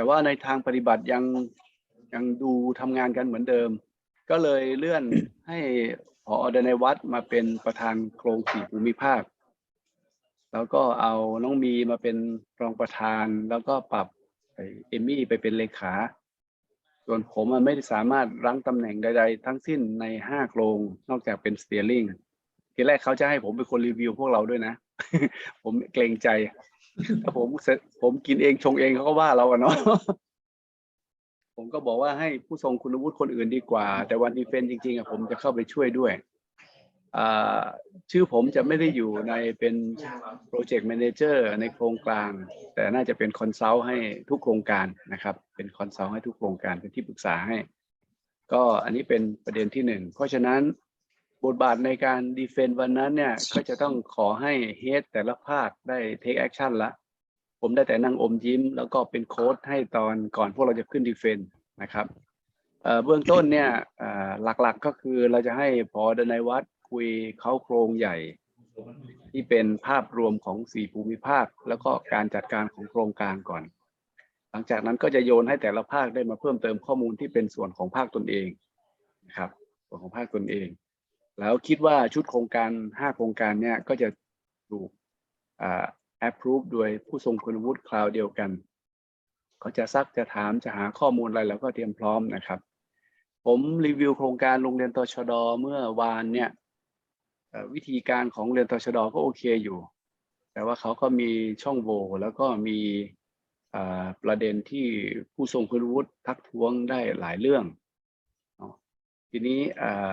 แต่ว่าในทางปฏิบัติยังยังดูทำงานกันเหมือนเดิม ก็เลยเลื่อนให้พอเดนวัดมาเป็นประธานโครงสี่ภูมิภาค แล้วก็เอาน้องมีมาเป็นรองประธาน แล้วก็ปรับไอ้เอมมี่ไปเป็นเลขา ส่วนผมอะไม่ได้สามารถรั้งตำแหน่งใด ๆ ทั้งสิ้นในห้าโครงนอกจากเป็นสเตียริงทีแรกเขาจะให้ผมเป็นคนรีวิวพวกเราด้วยนะ ผมเกรงใจ ถ้าผมเสร็จผมกินเองชงเองเขาก็ว่าเราอะเนาะผมก็บอกว่าให้ผู้ทรงคุณวุฒิคนอื่นดีกว่า แต่วันดีเฟนจริงๆอะผมจะเข้าไปช่วยด้วยอ่าชื่อผมจะไม่ได้อยู่ในเป็นโปรเจกต์แมเนเจอร์ในโครงกลางแต่น่าจะเป็นคอนซัลท์ให้ทุกโครงการนะครับ เป็นคอนซัลท์ให้ทุกโครงการเป็นที่ปรึกษาให้ ก็อันนี้เป็นประเด็นที่หนึ่งเพราะฉะนั้น บทบาทในการดีเฟนต์วันนั้นเนี่ยก็จะต้องขอให้เฮดแต่ละภาคได้เทคแอคชั่นละผมได้แต่นั่งอมยิ้ม แล้วก็เป็นโค้ดให้ตอนก่อนพวกเราจะขึ้นดีเฟนต์นะครับเอ่อเบื้องต้นเนี่ยเอ่อหลักๆก็คือเราจะให้พอดนายวัดคุยเขาโครงใหญ่ ที่เป็นภาพรวมของสี่ภูมิภาค แล้วก็การจัดการของโครงการก่อน หลังจากนั้นก็จะโยนให้แต่ละภาคได้มาเพิ่มเติมข้อมูลที่เป็นส่วนของภาคตนเองนะครับส่วนของภาคตนเอง แล้วคิดว่าชุดโครงการห้าโครงการเนี่ยก็จะถูกอ approve โดยผู้ทรงคุณวุฒิคราวเดียวกัน เขาจะซักจะถามจะหาข้อมูลอะไรเราก็เตรียมพร้อมนะครับ ผมรีวิวโครงการโรงเรียนตชดเมื่อวานเนี่ยวิธีการของโรงเรียนตชดก็โอเคอยู่ แต่ว่าเขาก็มีช่องโหว่แล้วก็มีประเด็นที่ผู้ทรงคุณวุฒิทักท้วงได้หลายเรื่อง ทีนี้อ่า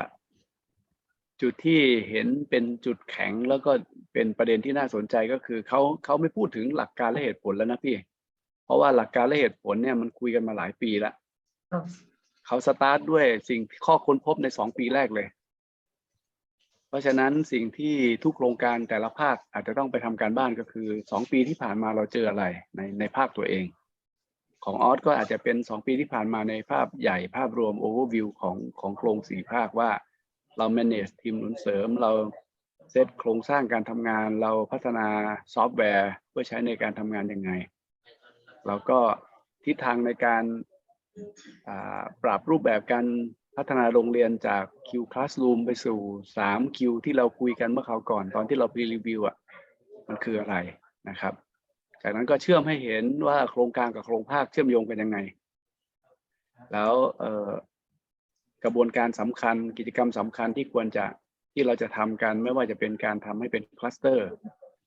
จุดที่เห็นเป็นจุดแข็งแล้วก็เป็นประเด็นที่น่าสนใจก็คือเขาเขาไม่พูดถึงหลักการและเหตุผลแล้วนะพี่ เพราะว่าหลักการและเหตุผลเนี่ยมันคุยกันมาหลายปีแล้วเขาสตาร์ทด้วยสิ่งข้อค้นพบในสองปีแรกเลย เพราะฉะนั้นสิ่งที่ทุกโครงการแต่ละภาคอาจจะต้องไปทำการบ้านก็คือสองปีที่ผ่านมาเราเจออะไรในในภาคตัวเอง ของออสก็อาจจะเป็นสองปีที่ผ่านมาในภาพใหญ่ภาพรวมโอเวอร์วิวของของโครงสี่ภาคว่า เรา manage ทีมหนุนเสริม เราเซตโครงสร้างการทำงาน เราพัฒนาซอฟต์แวร์ เพื่อใช้ในการทำงานยังไง แล้วก็ทิศทางในการปรับรูปแบบการพัฒนาโรงเรียนจาก Q Classroom ไปสู่ 3 Q ที่เราคุยกันเมื่อคราวก่อนตอนที่เราพรีรีวิวอะมันคืออะไรนะครับ จากนั้นก็เชื่อมให้เห็นว่าโครงการกับโครงภาคเชื่อมโยงกันยังไง แล้วเออ กระบวนการสำคัญ กิจกรรมสำคัญที่ควรจะที่เราจะทำกัน ไม่ว่าจะเป็นการทำให้เป็นคลัสเตอร์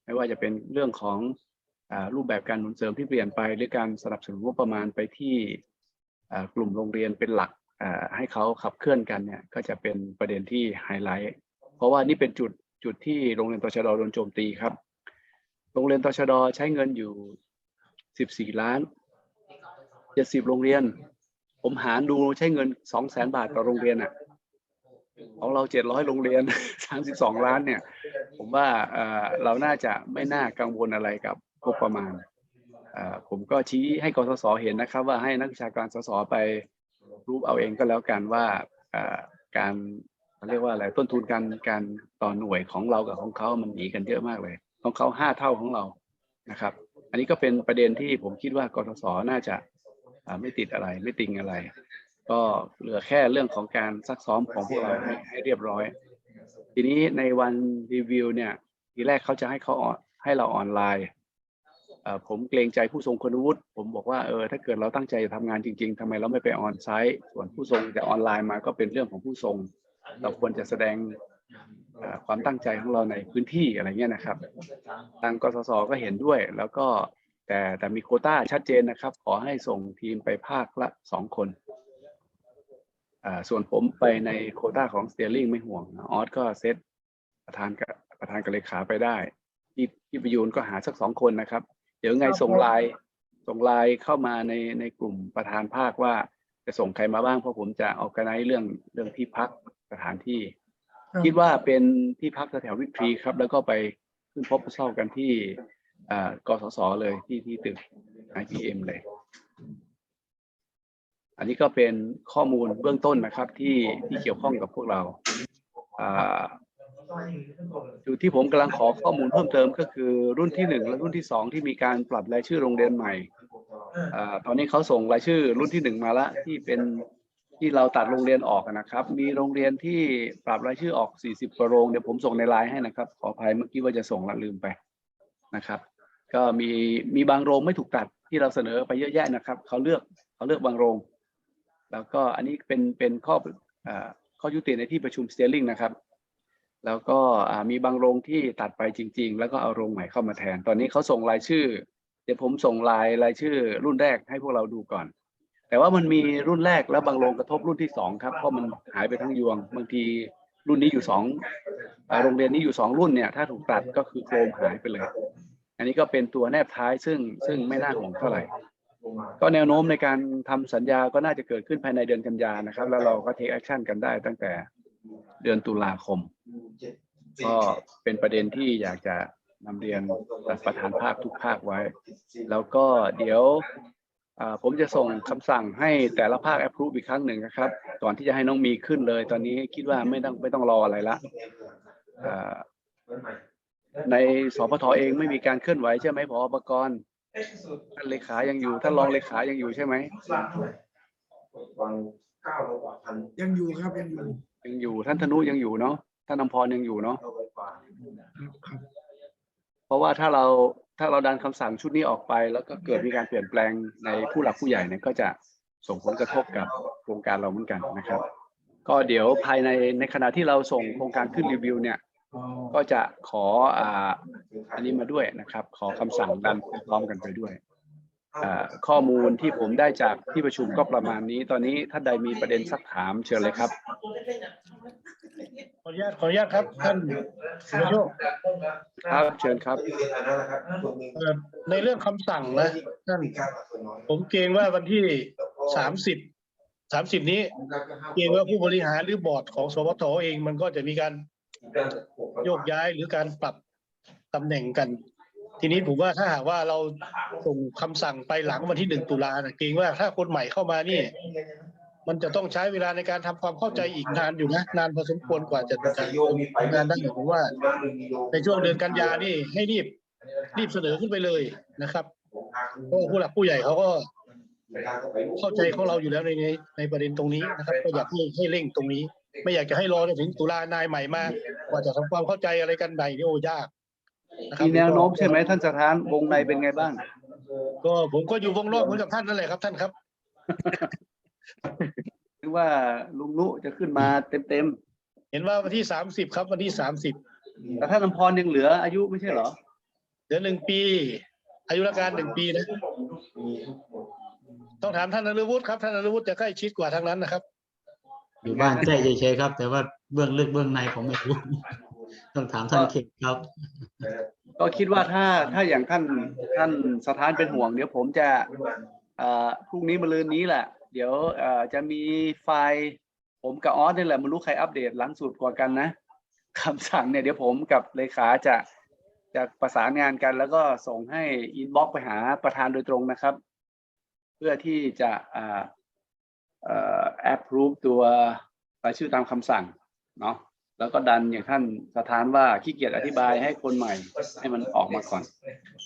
ไม่ว่าจะเป็นเรื่องของอรูปแบบการหนุนเสริมที่เปลี่ยนไป หรือการสนับสนุนงบประมาณไปที่กลุ่มโรงเรียนเป็นหลักให้เขาขับเคลื่อนกันเนี่ยก็จะเป็นประเด็นที่ไฮไลท์เพราะว่านี่เป็นจุดจุดที่โรงเรียนตชดโดนโจมตีครับ โรงเรียนตชดใช้เงินอยู่ 14 ล้าน 70 โรงเรียน ผมหารดูใช้เงิน200,000บาทต่อโรงเรียนอะของเรา700โรงเรียน32ล้านเนี่ย ผมว่าเราน่าจะไม่น่ากังวลอะไรกับงบประมาณ ผมก็ชี้ให้กสศเห็นนะครับ ว่าให้นักวิชาการสสไปรูปเอาเองก็แล้วกันว่าการเรียกว่าอะไรต้นทุนการการต่อหน่วยของเรากับของเขามันหนีกันเยอะมากเลย ของเขาห้าเท่าของเรานะครับ อันนี้ก็เป็นประเด็นที่ผมคิดว่ากสศน่าจะ ไม่ติดอะไรไม่ติงอะไร ก็เหลือแค่เรื่องของการซักซ้อมของพวกเราให้เรียบร้อย ทีนี้ในวันรีวิวเนี่ยทีแรกเขาจะให้เขาออนให้เราออนไลน์ผมเกรงใจผู้ทรงคุณวุฒิผมบอกว่าเออถ้าเกิดเราตั้งใจจะทำงานจริง ๆทำไมเราไม่ไปออนไซต์ส่วนผู้ทรงจะออนไลน์มาก็เป็นเรื่องของผู้ทรง เราควรจะแสดงความตั้งใจของเราในพื้นที่อะไรเงี้ยนะครับ ทางกสศก็เห็นด้วย แล้วก็ แต่แต่มีโควต้าชัดเจนนะครับ ขอให้ส่งทีมไปภาคละสองคนอ่าส่วนผมไปในโควต้าของสเตียริงไม่ห่วงออสก็เซตประธานกับประธานกับเลขาไปได้ที่ที่ประยูนก็หาสักสองคนนะครับ เดี๋ยวไงส่งไลน์ส่งไลน์เข้ามาในในกลุ่มประธานภาคว่าจะส่งใครมาบ้างเพราะผมจะเอากระไนเรื่องเรื่องที่พักสถานที่ครับคิดว่าเป็นที่พักแถวๆวิกตรีครับ แล้วก็ไปขึ้นพบเช่ากันที่อ่า กสศเลยที่ที่ตึก IPM เลย อันนี้ก็เป็นข้อมูลเบื้องต้นนะครับที่ที่เกี่ยวข้องกับพวกเราอ่าจุดที่ผมกำลังขอข้อมูลเพิ่มเติมก็คือรุ่นที่หนึ่งและรุ่นที่สองที่มีการปรับรายชื่อโรงเรียนใหม่อตอนนี้เขาส่งรายชื่อรุ่นที่หนึ่งมาละที่เป็นที่เราตัดโรงเรียนออกนะครับ มีโรงเรียนที่ปรับรายชื่อออก 40กว่าโรงเดี๋ยวผมส่งในไลน์ให้นะครับ ขออภัยเมื่อกี้ว่าจะส่งและลืมไปนะครับ ก็มีมีบางโรงไม่ถูกตัดที่เราเสนอไปเยอะแยะนะครับเขาเลือกเขาเลือกบางโรง แล้วก็อันนี้เป็นเป็นข้อข้อยุติในที่ประชุมสเต e ร i ิงนะครับแล้วก็มีบางโรงที่ตัดไปจริง ๆ แล้วก็เอาโรงใหม่เข้ามาแทน ตอนนี้เขาส่งรายชื่อ เดี๋ยวผมส่งลายรายชื่อ รุ่นแรกให้พวกเราดูก่อน แต่ว่ามันมีรุ่นแรกแล้วบางโรงกระทบรุ่นที่สองครับเพราะมันหายไปทั้งยวง บางทีรุ่นนี้อยู่สองโรงเรียนนี้อยู่สองรุ่นเนี่ยถ้าถูกตัดก็คือโครงหายไปเลย อันนี้ก็เป็นตัวแนบท้ายซึ่งซึ่งไม่น่าห่วงเท่าไหร่ ก็แนวโน้มในการทำสัญญาก็น่าจะเกิดขึ้นภายในเดือนกันยานะครับ แล้วเราก็เทคแอคชั่นกันได้ตั้งแต่เดือนตุลาคม ก็เป็นประเด็นที่อยากจะนำเรียนประธานภาคทุกภาคไว้ แล้วก็เดี๋ยวอ่าผมจะส่งคำสั่งให้แต่ละภาค approve อีกครั้งหนึ่งนะครับ ก่อนที่จะให้น้องมีขึ้นเลย ตอนนี้คิดว่าไม่ต้องไม่ต้องรออะไรละอ่า ในสพทเองไม่มีการเคลื่อนไหวใช่ไหมพอประกรณ์ท่านเลขายังอยู่ท่านรองเลขายังอยู่ใช่ไหมวันเก้าร้อยกว่าพันยังอยู่ครับยังอยู่ยังอยู่ท่านธนุยังอยู่เนาะท่านอำพรยังอยู่เนาะเก้าร้อยกว่าครับครับเพราะว่าถ้าเราถ้าเราดันคำสั่งชุดนี้ออกไป แล้วก็เกิดมีการเปลี่ยนแปลงในผู้หลักผู้ใหญ่เนี่ยก็จะส่งผลกระทบกับโครงการเราเหมือนกันนะครับ ก็เดี๋ยวภายในในขณะที่เราส่งโครงการขึ้นรีวิวเนี่ย ก็จะขออ่าอันนี้มาด้วยนะครับ ขอคำสั่งดันพร้อมกันไปด้วยอ่าข้อมูลที่ผมได้จากที่ประชุมก็ประมาณนี้ ตอนนี้ท่านใดมีประเด็นสักถามเชิญเลยครับ ขออนุญาตขออนุญาตครับท่านสุรโชคครับเชิญครับเอ่อในเรื่องคำสั่งนะท่านผมเกรงว่าวันที่สามสิบสามสิบนี้ เกรงว่าผู้บริหารหรือบอร์ดของสวทเองมันก็จะมีการ โยกย้ายหรือการปรับตำแหน่งกัน ทีนี้ผมว่าถ้าหากว่าเราส่งคำสั่งไปหลังวันที่หนึ่งตุลานะเกรงว่าถ้าคนใหม่เข้ามานี่ มันจะต้องใช้เวลาในการทำความเข้าใจอีกนานอยู่นะนานพอสมควรกว่าจะจะทำงานได้ผมว่า ในช่วงเดือนกันยานี่ให้รีบรีบเสนอขึ้นไปเลยนะครับเพราะผู้หลักผู้ใหญ่เขาก็เข้าใจของเราอยู่แล้วในในในประเด็นตรงนี้นะครับก็อยากให้ให้เร่งตรงนี้ ไม่อยากจะให้รอจนถึงตุลานายใหม่มากว่าจะทำความเข้าใจอะไรกันใดนี่โอ้ยากนะครับมีแนวโน้มใช่ไหมท่านสถานวงในเป็นไงบ้าง ก็ผมก็อยู่วงรอบเหมือนกับท่านนั่นแหละครับท่านครับหรือว่าลุงนุจะขึ้นมาเต็มเห็นว่าวันที่สามสิบครับ วันที่สามสิบๆแต่ท่านอำพรยังเหลืออายุไม่ใช่เหรอเดือนหนึ่งปี อายุราการหนึ่งปีนะต้องถามท่านนฤวุฒิครับท่านนฤวุฒิจะใกล้ชิดกว่าทางนั้นนะครับ อยู่บ้านใกล้เฉยๆครับ แต่ว่าเบื้องลึกเบื้องในผมไม่รู้ ต้องถามท่านเข่งครับ ก็คิดว่าถ้าถ้าอย่างท่านท่านสถานเป็นห่วง เดี๋ยวผมจะเอ่อพรุ่งนี้มะรืนนี้แหละ เดี๋ยวเอ่อจะมีไฟล์ผมกับออสนี่แหละไม่รู้ใครอัปเดตหลังสุดกว่ากันนะคำสั่งเนี่ยเดี๋ยวผมกับเลขาจะจะประสานงานกัน แล้วก็ส่งให้อินบ็อกไปหาประธานโดยตรงนะครับ เพื่อที่จะอ่าเอ่อ approve ตัวรายชื่อตามคำสั่งเนาะแล้วก็ดันอย่างท่านสถานว่าขี้เกียจอธิบายให้คนใหม่ ให้มันออกมาก่อน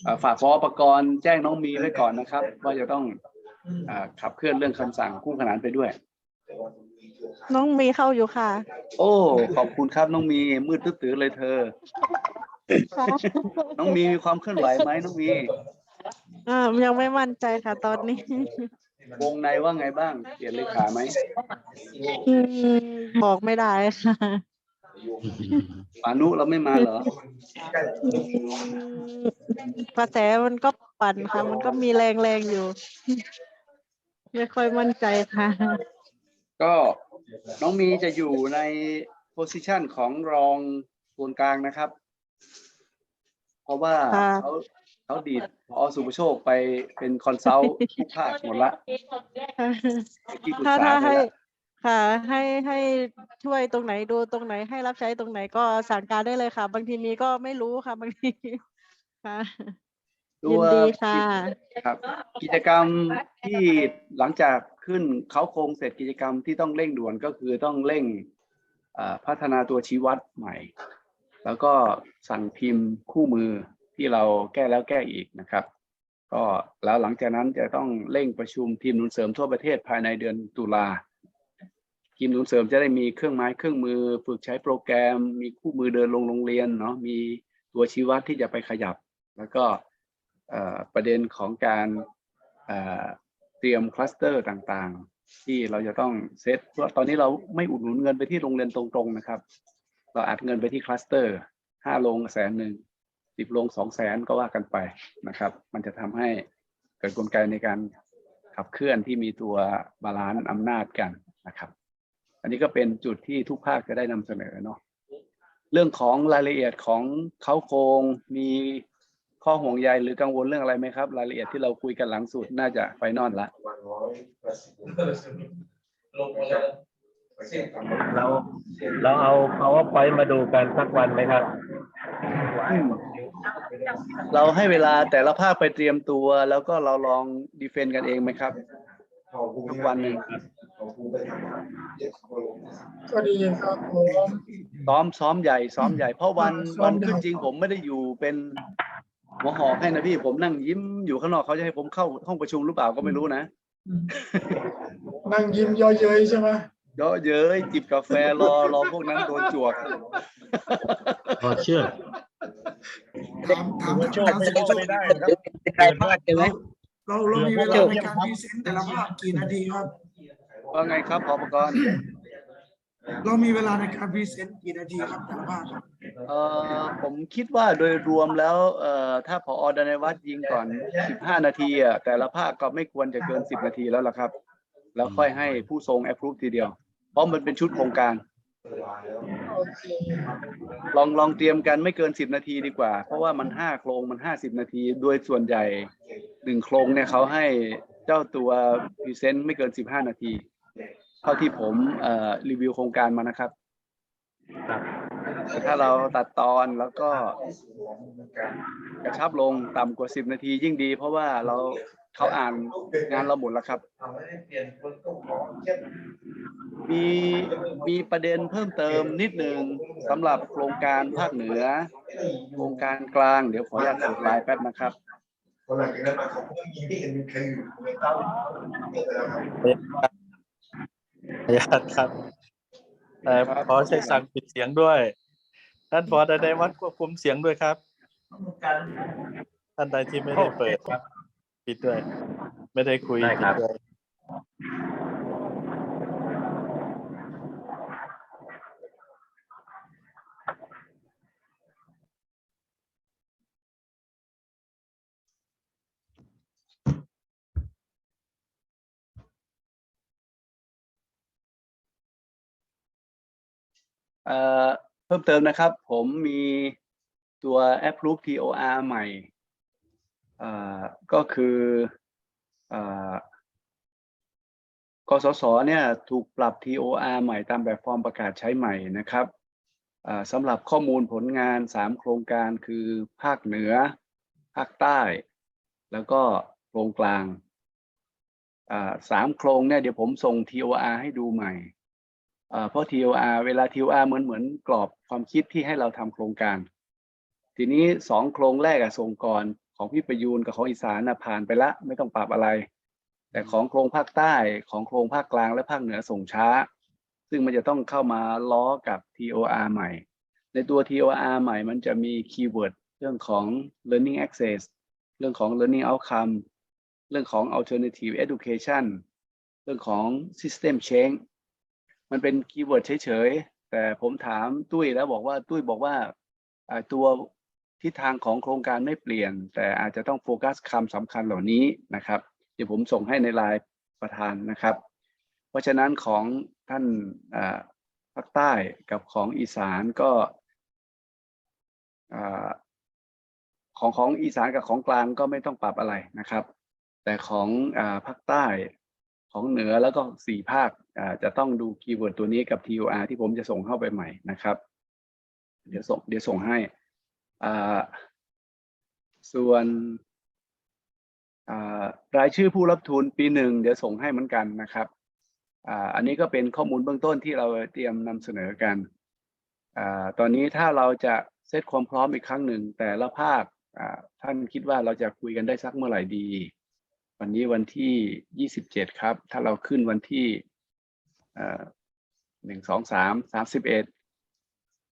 เอ่อฝากพอประกรณ์แจ้งน้องมีไว้ก่อนนะครับ ว่าจะต้องอาขับเคลื่อนเรื่องคำสั่งคู่ขนานไปด้วย น้องมีเข้าอยู่ค่ะ โอ้ขอบคุณครับน้องมีมืดตื้อๆเลยเธอ น้องมีมีความเคลื่อนไหวไหมน้องมีอ่ายังไม่มั่นใจค่ะตอนนี้ วงในว่าไงบ้าง เปลี่ยนเลขาไหมอืมบอกไม่ได้ค่ะ ปานุเราไม่มาเหรออืมกระแสมันก็ปั่นค่ะ มันก็มีแรงแรงๆอยู่ ไม่ค่อยมั่นใจค่ะ ก็น้องมีจะอยู่ในโพสิชันของรองส่วนกลางนะครับ เพราะว่าค่ะ เขาเขาดีด พอสุภโชคไปเป็นคอนซัลท์ทุกภาคหมดละที่ปรึกถ้าษาถ้าไปให้แล้วค่ะ ให้ให้ช่วยตรงไหนดูตรงไหนให้รับใช้ตรงไหนก็สั่งการได้เลยค่ะ บางทีมีก็ไม่รู้ค่ะ บางทีค่ะตัยิวนดีค่ะ ครับ กิจกรรมที่หลังจากขึ้นเขาโครงเสร็จกิจกรรมที่ต้องเร่งด่วนก็คือต้องเร่งอ่าพัฒนาตัวชี้วัดใหม่ แล้วก็สั่งพิมพ์คู่มือ ที่เราแก้แล้วแก้อีกนะครับ ก็แล้วหลังจากนั้นจะต้องเร่งประชุมทีมหนุนเสริมทั่วประเทศภายในเดือนตุลาทีมหนุนเสริมจะได้มีเครื่องไม้เครื่องมือ ฝึกใช้โปรแกรม มีคู่มือเดินลงโรงเรียนเนาะมีตัวชี้วัดที่จะไปขยับ แล้วก็ประเด็นของการเอ่อเตรียมคลัสเตอร์ต่างๆ ที่เราจะต้องเซตเพราะตอนนี้เราไม่อุดหนุนเงินไปที่โรงเรียนตรงๆนะครับ เราอัดเงินไปที่คลัสเตอร์ห้าโรงแสนหนึ่ง สิบโรงสองแสนก็ว่ากันไปนะครับ มันจะทำให้เกิดกลไกในการขับเคลื่อนที่มีตัวบาลานซ์อำนาจกันนะครับ อันนี้ก็เป็นจุดที่ทุกภาคจะได้นำเสนอเนาะเรื่องของรายละเอียดของเขาโครงมีข้อห่วงใยหรือกังวลเรื่องอะไรไหมครับ รายละเอียดที่เราคุยกันหลังสุดน่าจะไฟนอลละวันร้อยแปดสิบลงมาแล้วเราเราเอา powerpoint มาดูกันสักวันไหมครับ เราให้เวลาแต่ละภาคไปเตรียมตัว แล้วก็เราลองดีเฟนต์กันเองไหมครับทุกวันหนึ่งก็ดีครับผมซ้อมซ้อมใหญ่ซ้อมใหญ่เพราะวันซ้อวัมนใหญ่ขึ้นจริงผมไม่ได้อยู่เป็นหัวหอกให้นะพี่ผมนั่งยิ้มอยู่ข้างนอกเขาจะให้ผมเข้าห้องประชุมหรือเปล่าก็ไม่รู้นะ นั่งยิ้มเย่อเย้ยใช่ไหมเยอะเย้ยจิบกาแฟรอรอพวกนั้นโดนจวกถอดเชือก ถามถามว่าโชคถามไม่สุได้ภาพไม่ได้ครับใครพลาดใช่ไหมเราเรามีเวลาในการพรีเซนต์แต่ละภาพกี่นาทีครับว่าไงครับพอประกรณ์เรามีเวลาในการพรีเซนต์กี่นาทีครับแต่ละภาพครับเอ่อผมคิดว่าโดยรวมแล้วเอ่อถ้าพอดนายวัดยิงก่อน 15 นาทีอะแต่ละภาคก็ไม่ควรจะเกิน 10 นาทีแล้วล่ะครับ แล้วค่อยให้ผู้ทรงแอปพรูฟทีเดียว เพราะมันเป็นชุดโครงการโอเค ลองลองเตรียมกันไม่เกิน10นาทีดีกว่า เพราะว่ามัน5โครงมัน50นาทีโดยส่วนใหญ่หนึ่งโครงเนี่ยเขาให้เจ้าตัวพรีเซนต์ไม่เกิน15นาที เท่าที่ผมเอ่อรีวิวโครงการมานะครับครับแต่ถ้าเราตัดตอนแล้วก็กระชับลงต่ำกว่า10นาทียิ่งดี เพราะว่าเรา เขาอ่านงานเราหมดแล้วครับทำให้เปลี่ยนคนก็ขอเช่นมีมีประเด็นเพิ่มเติมนิดหนึ่งสำหรับโครงการภาคเหนือ โครงการกลางเดี๋ยวขออนุญาตกดไลน์แป๊บนะครับพอหลังจากนั้นมาเขาก็มีที่เห็นมีใครอยู่ไม่ต้งไม่เป็นไรครับขออนุญาตครับเอ่อขอใช้สั่งปิดเสียงด้วย ท่านพอได้วัดควบคุมเสียงด้วยครับ ท่านใดที่ไม่ได้เปิดครับ ปิดด้วย ไม่ได้คุยได้ครับ ปิดด้วยเอ่อเพิ่มเติมนะครับ ผมมีตัว approve TOR ใหม่เอ่อ ก็คือกสศเนี่ยถูกปรับ TOR ใหม่ตามแบบฟอร์มประกาศใช้ใหม่นะครับสำหรับข้อมูลผลงาน 3 โครงการคือภาคเหนือ ภาคใต้ แล้วก็โครงกลางสามโครงเนี่ยเดี๋ยวผมส่ง TOR ให้ดูใหม่เอ่อเพราะ TOR เวลา TOR เหมือนเหมือนกรอบความคิดที่ให้เราทำโครงการ ทีนี้สองโครงแรกอะส่งก่อน ของพี่ประยูนกับของอีสานนะผ่านไปละไม่ต้องปรับอะไร แต่ของโครงภาคใต้ของโครงภาคกลางและภาคเหนือส่งช้า ซึ่งมันจะต้องเข้ามาล้อกับ TOR ใหม่ ในตัว TOR ใหม่มันจะมีคีย์เวิร์ดเรื่องของ learning access เรื่องของ learning outcome เรื่องของ alternative education เรื่องของ system change มันเป็นคีย์เวิร์ดเฉยๆ แต่ผมถามตุ้ยแล้วบอกว่าตุ้ยบอกว่าอ่าตัว ทิศทางของโครงการไม่เปลี่ยน แต่อาจจะต้องโฟกัสคำสำคัญเหล่านี้นะครับ เดี๋ยวผมส่งให้ในไลน์ประธานนะครับ เพราะฉะนั้นของท่านภาคใต้กับของอีสานก็ของของอีสานกับของกลางก็ไม่ต้องปรับอะไรนะครับ แต่ของภาคใต้ของเหนือแล้วก็สี่ภาคจะต้องดูคีย์เวิร์ดตัวนี้กับ TOR ที่ผมจะส่งเข้าไปใหม่นะครับ เดี๋ยวส่งเดี๋ยวส่งให้ ส่วนรายชื่อผู้รับทุนปีหนึ่งเดี๋ยวส่งให้เหมือนกันนะครับอ,อันนี้ก็เป็นข้อมูลเบื้องต้นที่เราเตรียมนำเสนอกันอตอนนี้ถ้าเราจะเซตความพร้อมอีกครั้งหนึ่งแต่ละภาคท่านคิดว่าเราจะคุยกันได้สักเมื่อไหร่ดี วันนี้วันที่ยี่สิบเจ็ดครับ ถ้าเราขึ้นวันที่หนึ่งสองสามสามสิบเอ็ด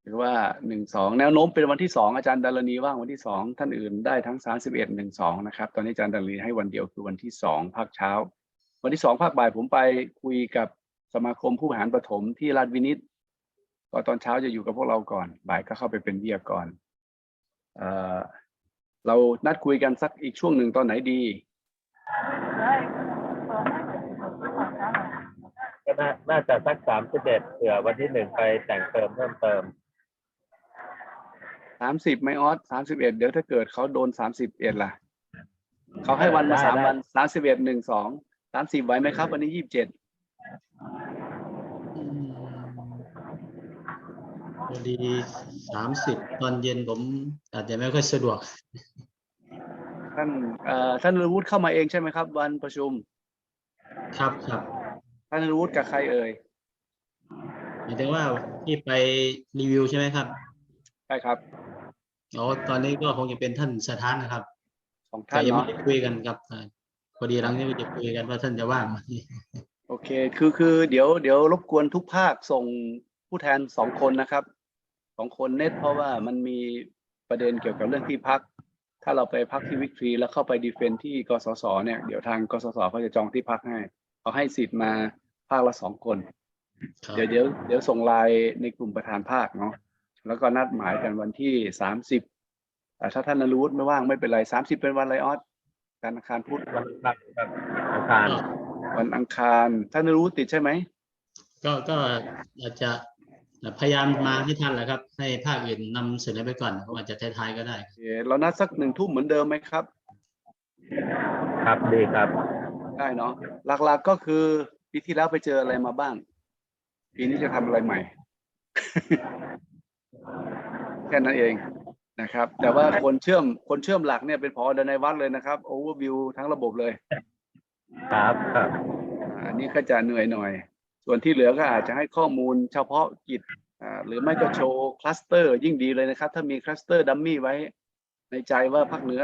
หรือว่าหนึ่งสองแนวโน้มเป็นวันที่สองอาจารย์ดารณีว่างวันที่สองท่านอื่นได้ทั้งสามสิบเอ็ดหนึ่งสองนะครับ ตอนนี้อาจารย์ดารณีให้วันเดียวคือวันที่สองภาคเช้า วันที่สองภาคบ่ายผมไปคุยกับสมาคมผู้บริหารประถมที่ราชวินิตก็ตอนเช้าจะอยู่กับพวกเราก่อน บ่ายก็เข้าไปเป็นวิทยากรเออเรานัดคุยกันสักอีกช่วงหนึ่งตอนไหนดีก็น่าน่าจะสักสามสิบเอ็ดเผื่อวันที่หนึ่งไปแต่งเติมเพิ่มเติม สามสิบไม่ออสสามสิบเอ็ดเดี๋ยวถ้าเกิดเขาโดนสามสิบเอ็ดล่ะเขาให้วันมาได้สามได้วันสามสิบเอ็ดหนึ่งสองสามสิบไหวไหมครับ วันนี้ยี่สิบเจ็ดอืมพอดีสามสิบตอนเย็นผมอาจจะไม่ค่อยสะดวก ท่านเอ่อท่านนรวุฒิเข้ามาเองใช่ไหมครับ วันประชุม ครับครับท่านนรวุฒิกับใครเอ่ยหมายถึงว่าที่ไปรีวิวใช่ไหมครับใช่ครับอ๋อตอนนี้ก็คงจะเป็นท่านสถานนะครับสองแต่ท่านยังไม่เนาะได้คุยกันครับอ่าพอดีหลังนี้จะคุยกันว่าท่านจะว่างไหมโอเคคือคือเดี๋ยวเดี๋ยวรบกวนทุกภาคส่งผู้แทนสองคนนะครับสองคนเน็ตเพราะว่ามันมีประเด็นเกี่ยวกับเรื่องที่พัก ถ้าเราไปพักที่วิกตรีแล้วเข้าไปดีเฟนที่กสศเนี่ยเดี๋ยวทางกสศเขาจะจองที่พักให้เขาให้สิทธิ์มาภาคละสองคน ครับเดี๋ยวเดี๋ยวเดี๋ยวส่งไลน์ในกลุ่มประธานภาคเนาะ แล้วก็นัดหมายกันวันที่สามสิบถ้าท่านนรู้ไม่ว่างไม่เป็นไรสามสิบเป็นวันอะไรออสการอังคารพุธวันอังคารครับอังคารก็วันอังคารท่านนรู้ติดใช่ไหมก็ก็อาจจะพยายามมาให้ท่านแหละครับ ให้ภาคอื่นนำเสนอไปก่อนผมอาจจะท้ายๆก็ได้โอเคเรานัดสักหนึ่งทุ่มเหมือนเดิมไหมครับ ครับดีครับ ได้เนาะหลักๆก็คือปีที่แล้วไปเจออะไรมาบ้าง ปีนี้จะทำอะไรใหม่ แค่นั้นเองนะครับ แต่ว่าคนเชื่อมคนเชื่อมหลักเนี่ยเป็นพอเดนในวัดเลยนะครับโอเวอร์วิวทั้งระบบเลยครับครับอ่าอันนี้ก็จะเหนื่อยหน่อย ส่วนที่เหลือก็อาจจะให้ข้อมูลเฉพาะกิจอ่าหรือไม่ก็โชว์คลัสเตอร์ยิ่งดีเลยนะครับ ถ้ามีคลัสเตอร์ดัมมี่ไว้ในใจว่าภาคเหนือ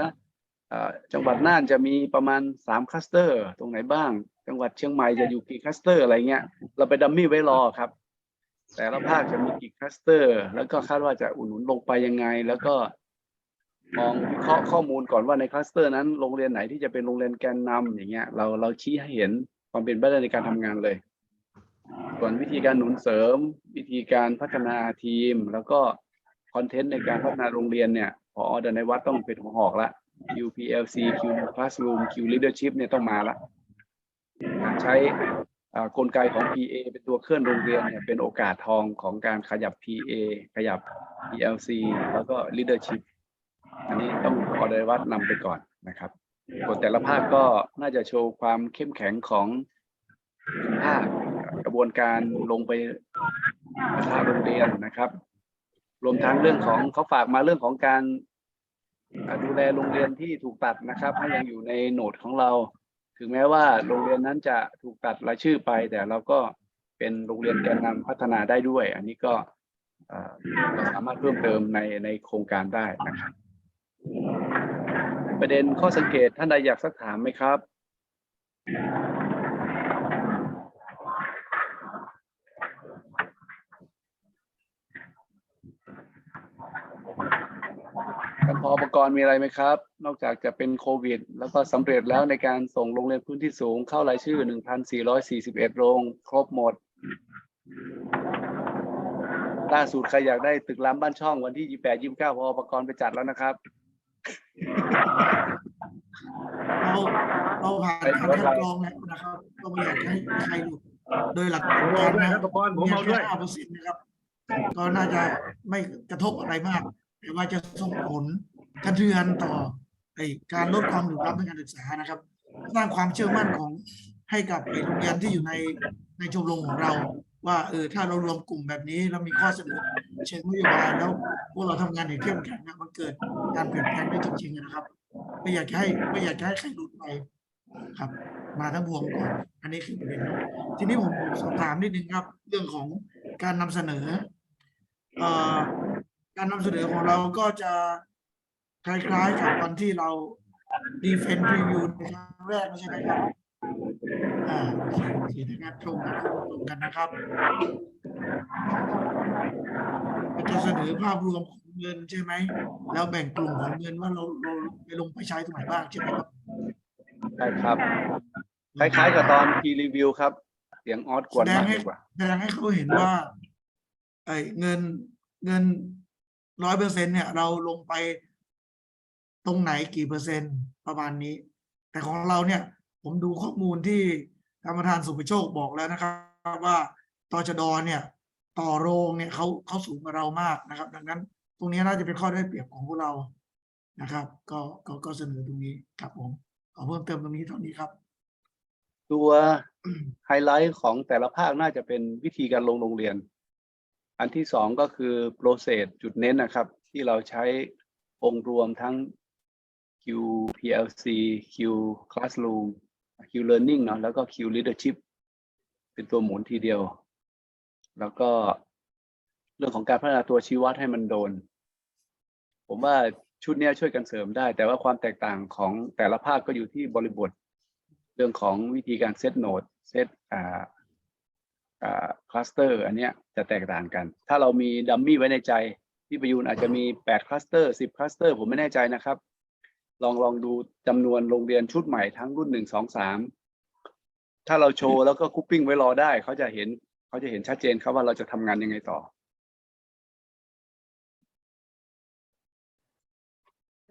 อ่าจังหวัดน่านจะมีประมาณสามคลัสเตอร์ ตรงไหนบ้าง จังหวัดเชียงใหม่จะอยู่กี่คลัสเตอร์อะไรเงี้ย เราไปดัมมี่ไว้รอครับ แต่ละภาคจะมีกี่คลัสเตอร์ แล้วก็คาดว่าจะอุดหนุนลงไปยังไง แล้วก็มองวิเคราะห์ข้อมูลก่อนว่าในคลัสเตอร์นั้นโรงเรียนไหนที่จะเป็นโรงเรียนแกนนำอย่างเงี้ย เราเราชี้ให้เห็นความเป็นไปได้ในการทำงานเลย ส่วนวิธีการหนุนเสริม วิธีการพัฒนาทีม แล้วก็คอนเทนต์ในการพัฒนาโรงเรียนเนี่ยพอเดินในวัดต้องเป็นหัวหอกละ QPLC Q Classroom Q Leadership เนี่ยต้องมาละ ใช้ กลไกของ PA เป็นตัวเคลื่อนโรงเรียนเนี่ยเป็นโอกาสทองของการขยับ PA ขยับ PLC แล้วก็ Leadership อันนี้ต้องออเดอร์วัดนำไปก่อนนะครับส่วนแต่ละภาคก็น่าจะโชว์ความเข้มแข็งของภาคกระบวนการลงไปพัฒนาโรงเรียนนะครับ รวมทั้งเรื่องของเขาฝากมาเรื่องของการดูแลโรงเรียนที่ถูกตัดนะครับ ให้ยังอยู่ในโหนดของเรา ถึงแม้ว่าโรงเรียนนั้นจะถูกตัดรายชื่อไป แต่เราก็เป็นโรงเรียนแกนนำพัฒนาได้ด้วย อันนี้ก็สามารถเพิ่มเติมในในโครงการได้นะครับ ประเด็นข้อสังเกตท่านใดอยากสักถามไหมครับ ท่าน พออุปกรณ์มีอะไรไหมครับ นอกจากจะเป็นโควิด แล้วก็สำเร็จแล้วในการส่งโรงเรียนพื้นที่สูงเข้ารายชื่อ 1,441 โรง ครบหมด ล่าสุดใครอยากได้ตึกล้ำบ้านช่องวันที่ 28 29พออุปกรณ์ไปจัดแล้วนะครับ เราเราผ่านการคัดกรองแล้วนะครับก็ไม่อยากจะให้ใครหลุดโดยหลักผมกาเอารด้วยนะครับก่อนผมเอาด้วยห้าเปอร์เซ็นต์นะครับก็น่าจะไม่กระทบอะไรมาก แต่ว่าจะส่งผลกระเทือนต่อการลดความเหลื่อมล้ำทางการศึกษานะครับสร้างความเชื่อมั่นของให้กับโรงเรียนที่อยู่ในในชมรมของเรา ว่าเออถ้าเรารวมกลุ่มแบบนี้เรามีข้อเสนอเชิงนโยบายแล้วพวกเราทำงานอย่างเข้มแข็งนะมันเกิดการเปลี่ยนแปลงได้จริงๆนะครับ ไม่อยากจะให้ไม่อยากจะให้ใครหลุดไปครับ มาทั้งพวงก่อนอันนี้คือประเด็นทีนี้ผมผมสอบถามนิดนึงครับ เรื่องของการนำเสนอเอ่อ การนำเสนอของเราก็จะคล้ายๆกับวันที่เราดีเฟนต์รีวิวในครั้งแรกไม่ใช่ไหมครับอ่าโอเคโอเคถ้างั้นตรงกันตรงกันนะครับมันจะเสนอภาพรวมของเงินใช่ไหมแล้วแบ่งกลุ่มของเงินว่าเราเราไปลงไปใช้ตรงไหนบ้างใช่ไหมครับใช่ครับ คล้ายๆกับตอน P review ครับ เสียงออสกวนมากดีกว่าแสดงให้เขาเห็นว่าไอ้เงินเงิน ร้อยเปอร์เซ็นเนี่ย เราลงไปตรงไหนกี่เปอร์เซ็นต์ประมาณนี้ แต่ของเราเนี่ย ผมดูข้อมูลที่กรรมธานสุภโชคบอกแล้วนะครับ ว่าตจดเนี่ยต่อโรงเนี่ยเขาเขาสูงกว่าเรามากนะครับ ดังนั้น ตรงนี้น่าจะเป็นข้อได้เปรียบของพวกเรานะครับ ก็ก็ก็เสนอตรงนี้ครับผมขอเพิ่มเติมตรงนี้เท่านี้ครับ ตัวไฮไลท์ของแต่ละภาคน่าจะเป็นวิธีการลงโรงเรียน อันที่สองก็คือ process จุดเน้นนะครับ ที่เราใช้องค์รวมทั้ง QPLC Q Classroom Q Learning เนาะแล้วก็ Q Leadership เป็นตัวหมุนทีเดียว แล้วก็เรื่องของการพัฒนาตัวชี้วัดให้มันโดน ผมว่าชุดนี้ช่วยกันเสริมได้ แต่ว่าความแตกต่างของแต่ละภาคก็อยู่ที่บริบท เรื่องของวิธีการเซตโนดเซตอ่า คลัสเตอร์อันเนี้ยจะแตกต่างกัน ถ้าเรามีดัมมี่ไว้ในใจพี่ประยูนอาจจะมี 8 คลัสเตอร์ 10 คลัสเตอร์ ผมไม่แน่ใจนะครับ ลองลองดูจำนวนโรงเรียนชุดใหม่ทั้งรุ่นหนึ่งสองสามถ้าเราโชว์แล้วก็คุปปิ้งไว้รอได้ เขาจะเห็นเขาจะเห็นชัดเจนครับว่าเราจะทำงานยังไงต่อ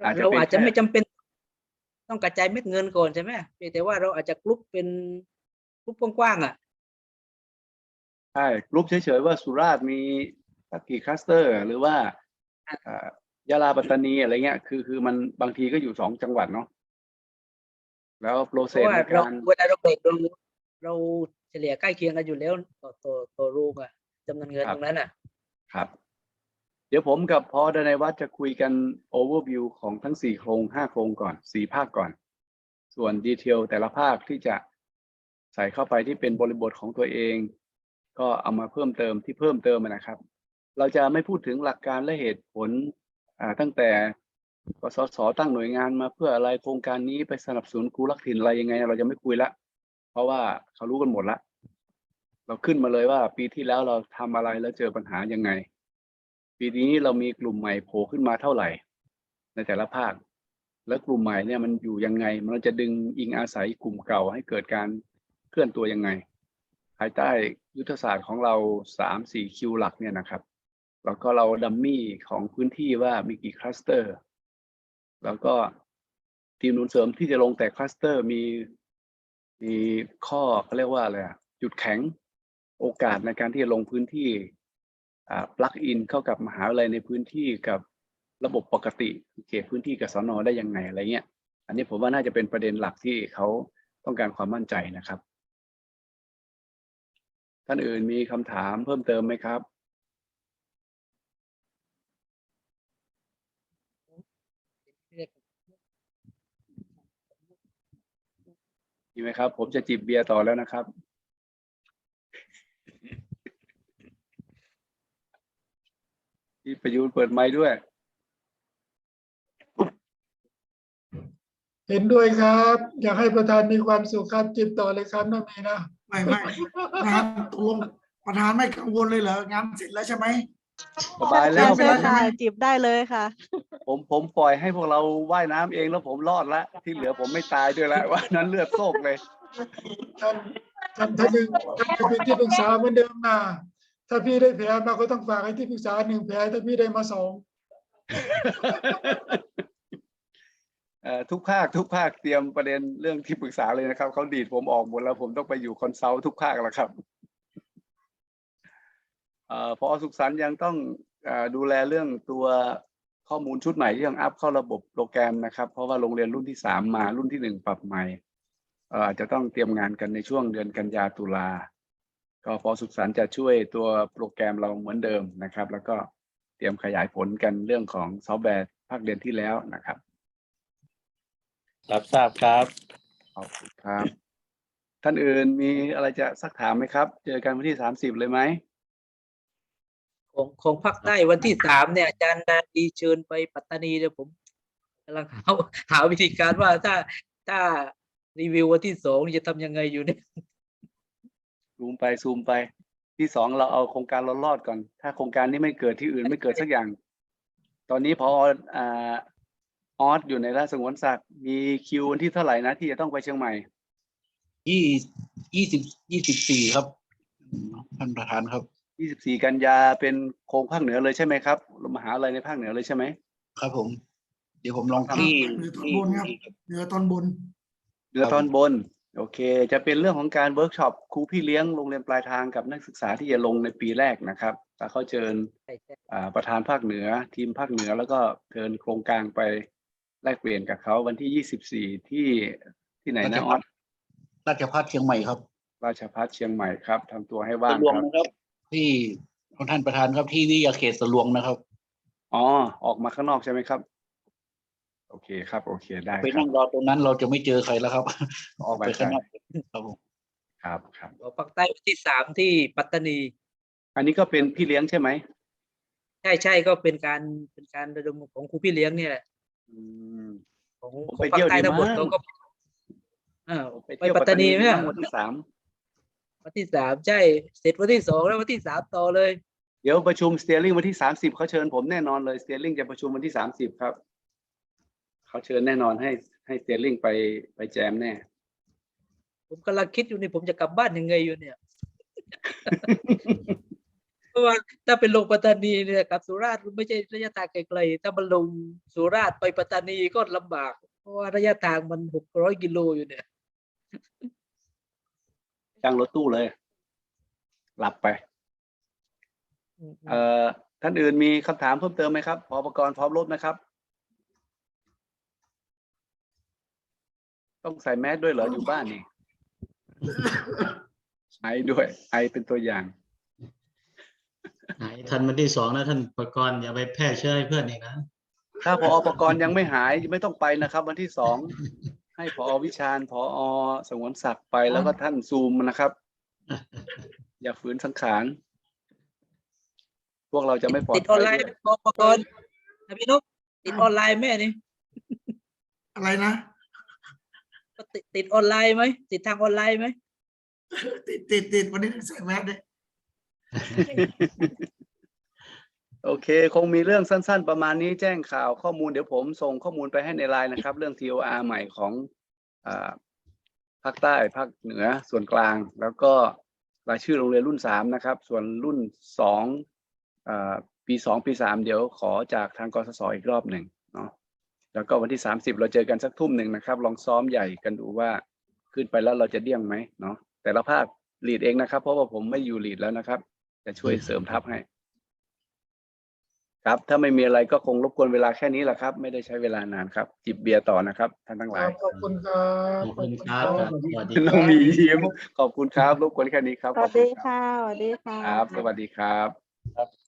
อาจจะเราเป็นอาจจะแค่ไม่จำเป็น ต้องกระจายเม็ดเงินก่อนใช่ไหมเพียงแต่ว่าเราอาจจะกรุ๊ปเป็นกรุ๊ปกว้างๆอะใช่กรุ๊ปเฉยๆว่าสุราษฎร์มีสักกี่คลัสเตอร์ หรือว่าอ่ายะลาปัตตานีอะไรเงี้ย คือคือมันบางทีก็อยู่สองจังหวัดเนาะแล้วโปรเพเซราะสว่าในเราการเวลาเราเบรกเราเราเฉลี่ยใกล้เคียงกันอยู่แล้วต่อต่อต่อโรงอะจำนวนเงินตรงนั้นอะครับ เดี๋ยวผมกับพอดนายวัฒน์จะคุยกันโอเวอร์วิวของทั้งสี่โครงห้าโครงก่อนสี่ภาคก่อน ส่วนดีเทลแต่ละภาคที่จะใส่เข้าไปที่เป็นบริบทของตัวเอง ก็เอามาเพิ่มเติมที่เพิ่มเติมนะครับ เราจะไม่พูดถึงหลักการและเหตุผลตั้งแต่กสศตั้งหน่วยงานมาเพื่ออะไรโครงการนี้ไปสนับสนุนครูรักถิ่นอะไรยังไง เราจะไม่คุยละ เพราะว่าเขารู้กันหมดละ เราขึ้นมาเลยว่า ปีที่แล้วเราทำอะไรแล้วเจอปัญหายังไง ปีนี้เรามีกลุ่มใหม่โผล่ขึ้นมาเท่าไหร่ ในแต่ละภาค แล้วกลุ่มใหม่เนี่ยมันอยู่ยังไง มันจะดึงอิงอาศัยกลุ่มเก่าให้เกิดการเคลื่อนตัวยังไง ภายใต้ยุทธศาสตร์ของเราสามสี่คิวหลักเนี่ยนะครับ แล้วก็เราดัมมี่ของพื้นที่ว่ามีกี่คลัสเตอร์ แล้วก็ทีมหนุนเสริมที่จะลงแต่คลัสเตอร์มีมีข้อเขาเรียกว่าอะไรอะจุดแข็งโอกาสในการที่จะลงพื้นที่ปลักอินเข้ากับมหาวิทยาลัยในพื้นที่กับระบบปกติเขตพื้นที่กับสนได้ยังไงอะไรเงี้ย อันนี้ผมว่าน่าจะเป็นประเด็นหลักที่เขาต้องการความมั่นใจนะครับ ท่านอื่นมีคำถามเพิ่มเติมไหมครับ มีไหมครับ ผมจะจิบเบียร์ต่อแล้วนะครับพี่ประยูนเปิดไมค์ด้วย เห็นด้วยครับ อยากให้ประธานมีความสุขครับจิบต่อเลยครับน้องเมย์นะ ไม่ไม่ประธานตกลงประธานไม่กังวลเลยเหรองานเสร็จแล้วใช่ไหม สบายแล้ได้วเลยค่ะจีบได้เลยค่ะ ผมผมปล่อยให้พวกเราว่ายน้ำเองแล้วผมรอดละที่เหลือผมไม่ตายด้วยละว่านั้นเลือดโซกเลย ท่านท่านท่านหนึ่งท่านจะเป็นที่ปรึกษาเหมือนเดิมนะถ้าพี่ได้แผลมาก็ต้องฝากให้ที่ปรึกษาหนึ่งแผลถ้าพี่ได้มาสองเอ่อ ทุกภาคทุกภาคเตรียมประเด็นเรื่องที่ปรึกษาเลยนะครับเขาดีดผมออกหมดแล้วผมต้องไปอยู่คอนซัลท์ทุกภาคแล้วครับอพอสุขสันต์ยังต้องอดูแลเรื่องตัวข้อมูลชุดใหม่ที่ยังอัพเข้าระบบโปรแกรมนะครับ เพราะว่าโรงเรียนรุ่นที่สามมารุ่นที่หนึ่งปรับใหม่เอ่ออาจจะต้องเตรียมงานกันในช่วงเดือนกันยาตุลาก็พอสุขสันต์จะช่วยตัวโปรแกรมเราเหมือนเดิมนะครับ แล้วก็เตรียมขยายผลกันเรื่องของซอฟต์แวร์ภาคเดือนที่แล้วนะครับ รับทราบครับ ขอบคุณครับ ท่านอื่นมีอะไรจะสักถามไหมครับ เจอกันวันที่สามสิบเลยไหม ของของภาคใต้วันที่สามเนี่ยอาจารย์ดาดีเชิญไปปัตตานีเดี๋ยวผมกำลังหาหาวิธีการว่าถ้าถ้ารีวิววันที่สองจะทำยังไงอยู่เนี่ยซูมไปซูมไป ที่สองเราเอาโครงการเรารอดก่อน ถ้าโครงการนี้ไม่เกิดที่อื่นไม่เกิดสักอย่าง ตอนนี้พออ่า ออสอยู่ในราชสงวนศักดิ์มีคิววันที่เท่าไหร่นะที่จะต้องไปเชียงใหม่ ยี่ยี่สิบยี่สิบสี่ครับท่านประธานครับ 24 กันยาเป็นโครงภาคเหนือเลยใช่ไหมครับมหาลัยในภาคเหนือเลยใช่ไหมครับผม เดี๋ยวผมลองที่เหนือตอนที่บนครับเหนือตอนบน เหนือตอนบน โอเค จะเป็นเรื่องของการเวิร์กช็อปครูพี่เลี้ยงโรงเรียนปลายทางกับนักศึกษาที่จะลงในปีแรกนะครับแต่เขาเชิญใช่ใช่อ่าประธานภาคเหนือ ทีมภาคเหนือแล้วก็เชิญโครงกลางไป แลกเปลี่ยนกับเขาวันที่24ที่ที่ไหนนะออสราชพัฒเชียงใหม่ครับ ราชพัฒเชียงใหม่ครับทำตัวให้ว่างสะลวงครับนะครับ ที่ท่านประธานครับที่วิทยาเขตสะลวงนะครับ อ๋อ ออกมาข้างนอกใช่ไหมครับ โอเคครับ โอเคได้ไปครันั่บงรอตรงนั้นเราจะไม่เจอใครแล้วครับ ออกไปไปข้างนอกใช่ครับผมครับครับบอกภาคใต้วันที่สามที่ปัตตานี อันนี้ก็เป็นพี่เลี้ยงใช่ไหมใช่ใช่ก็เป็นการเป็นการระดมของครูพี่เลี้ยงเนี่ยแหละ อืมของผมของไปภาเที่คยวใต้ดีทั้งหมดมาก เขาก็เออไปไปเที่ยวปัตตานีไหมดีอะมากวันที่สามวันที่สามใช่เสร็จวันที่สองแล้ววันที่สามต่อเลยเดี๋ยวประชุมสเตียริงวันที่สามสิบเขาเชิญผมแน่นอนเลยสเตียริงจะประชุมวันที่สามสิบครับเขาเชิญแน่นอนให้ให้สเตียริงไปไปแจมแน่ ผมกำลังคิดอยู่นี่ผมจะกลับบ้านยังไงอยู่เนี่ยเพราะ ว่าถ้าเป็นลงปัตตานีเนี่ยกับสุราษฎร์มันไม่ใช่ระยะทางไกลๆถ้ามันลงสุราษฎร์ไปปัตตานีก็ลำบาก เพราะว่าระยะทางมันหกร้อยกิโลอยู่เนี่ยจ้างรถตู้เลย หลับไปเอ่อท่านอื่นมีคำถามเพิ่มเติมไหมครับพอประกรณ์พร้อมรบนะครับ ต้องใส่แมสด้วยเหรออยู่บ้านนี่ไอด้วย ไอเป็นตัวอย่าง หายทันวันที่สองนะท่านประกรณ์อย่าไปแพร่เชื้อให้เพื่อนอีกนะถ้าพอประกรณ์ยังไม่หายไม่ต้องไปนะครับ วันที่สองให้พอวิชาญพอสงวนศักดิ์ไปแล้วก็ท่านซูมนะครับ อย่าฝืนสังขารพวกเราจะไม่ปลอดติดอภัอนยไลน์ด้วยพอประกรณ์นะพี่นกติดออนไลน์แม่นี่อะไรนะติดติดออนไลน์ไหมติดทางออนไลน์ไหมติดติดติดวันนี้ใส่แมสด้วย โอเค คงมีเรื่องสั้น ๆ ประมาณนี้แจ้งข่าวข้อมูลเดี๋ยวผมส่งข้อมูลไปให้ในไลน์นะครับ เรื่อง TOR ใหม่ของอภาคใต้ภาคเหนือส่วนกลาง แล้วก็รายชื่อโรงเรียนรุ่นสามนะครับ ส่วนรุ่นสองปีสองปีสามเดี๋ยวขอจากทางกสศอีกรอบหนึ่งเนาะแล้วก็วันที่สามสิบเราเจอกันสักทุ่มหนึ่งนะครับ ลองซ้อมใหญ่กันดูว่าขึ้นไปแล้วเราจะเดี่ยงไหมเนาะแต่ละภาคลีดเองนะครับ เพราะว่าผมไม่อยู่ลีดแล้วนะครับ จะช่วยเสริมทัพให้ ครับ ถ้าไม่มีอะไรก็คงรบกวนเวลาแค่นี้แหละครับ ไม่ได้ใช้เวลานานครับ จิบเบียร์ต่อนะครับท่านทั้งหลายขอบคุณครับขอบคุณครับครับสวัสดีคน้รัองบหมียิ้มขอบคุณครับรบกวนแค่นี้ครับสขอวับสคุดีณครับค่ะสวัสดีค่ะครับ สวัสดีครับ